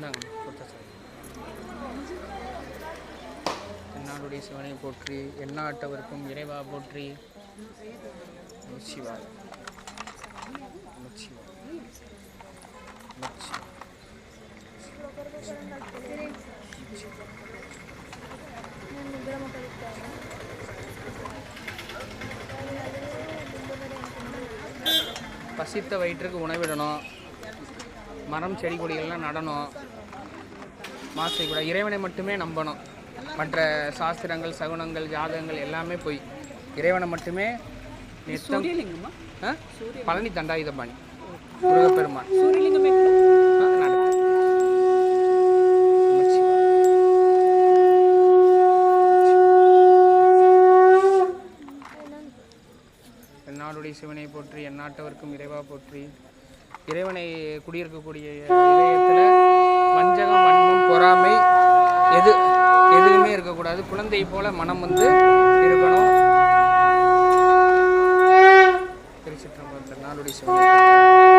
இந்தாங்க கொடுத்த என்னாடுடைய சிவனை போற்றி எண்ணாட்டவருக்கும் இறைவா போற்றி. நமச்சிவாய் பசித்த வயிற்றுக்கு உணவிடணும். மரம் செடி கொடிகள்லாம் நடணும். மாசை கூட இறைவனை மட்டுமே நம்பணும். மற்ற சாஸ்திரங்கள் சகுனங்கள் ஜாதகங்கள் எல்லாமே போய் இறைவனை மட்டுமே நித்தம் பழனி தண்டாயுதபாணி முருகப்பெருமான். சூரியலிங்கமே என்னாடுடைய சிவனை போற்றி எந்நாட்டவர்க்கும் இறைவா போற்றி. இறைவனை குடியிருக்கக்கூடிய இதயத்தில் வஞ்சகம் வன்மம் பொறாமை எது எதுவுமே இருக்கக்கூடாது. குழந்தை போல மனம் வந்து இருக்கணும். திருச்சிற்றம்பலத்தில் நாளுடைய